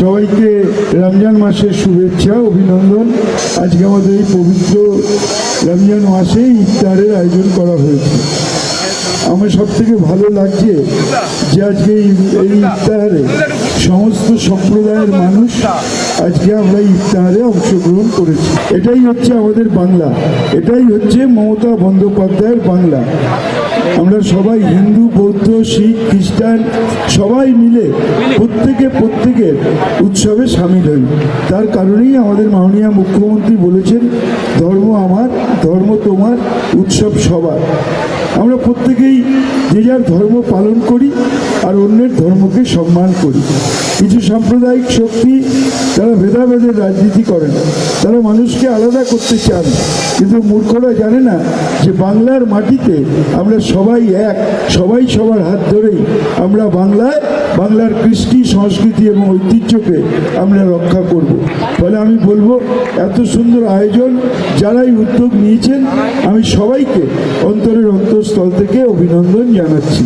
সবাইকে রমজান মাসের শুভেচ্ছা, অভিনন্দন। আজকে আমাদের এই পবিত্র রমজান মাসেই ইফতারের আয়োজন করা হয়েছে। আমার সব থেকে ভালো লাগছে যে আজকে এই ইফতারে সমস্ত সম্প্রদায়ের মানুষ আজকে আমরা ইফতারে অংশগ্রহণ করেছি। এটাই হচ্ছে আমাদের বাংলা। এটাই হচ্ছে মমতা বন্দ্যোপাধ্যায়ের বাংলা। আমরা সবাই হিন্দু, বৌদ্ধ, শিখ, খ্রিস্টান সবাই মিলে প্রত্যেকে প্রত্যেকের উৎসবে সামিল হই। তার কারণেই আমাদের মাননীয় মুখ্যমন্ত্রী বলেছেন, ধর্ম আমার, ধর্ম তোমার, উৎসব সবার। আমরা প্রত্যেকেই যে যার ধর্ম পালন করি আর অন্যের ধর্মকে সম্মান করি। কিছু সাম্প্রদায়িক শক্তি তারা ভেদাভেদের রাজনীতি করেন, তারা মানুষকে আলাদা করতে চান। কিন্তু মূর্খরা জানে না যে বাংলার মাটিতে আমরা সবাই এক, সবাই সবার হাত ধরেই আমরা বাংলায়, বাংলার কৃষ্টি সংস্কৃতি এবং ঐতিহ্যকে আমরা রক্ষা করব। ফলে আমি বলব, এত সুন্দর আয়োজন যারাই উদ্যোগ নিয়েছেন, আমি সবাইকে অন্তরের অন্তঃস্থল থেকে অভিনন্দন জানাচ্ছি।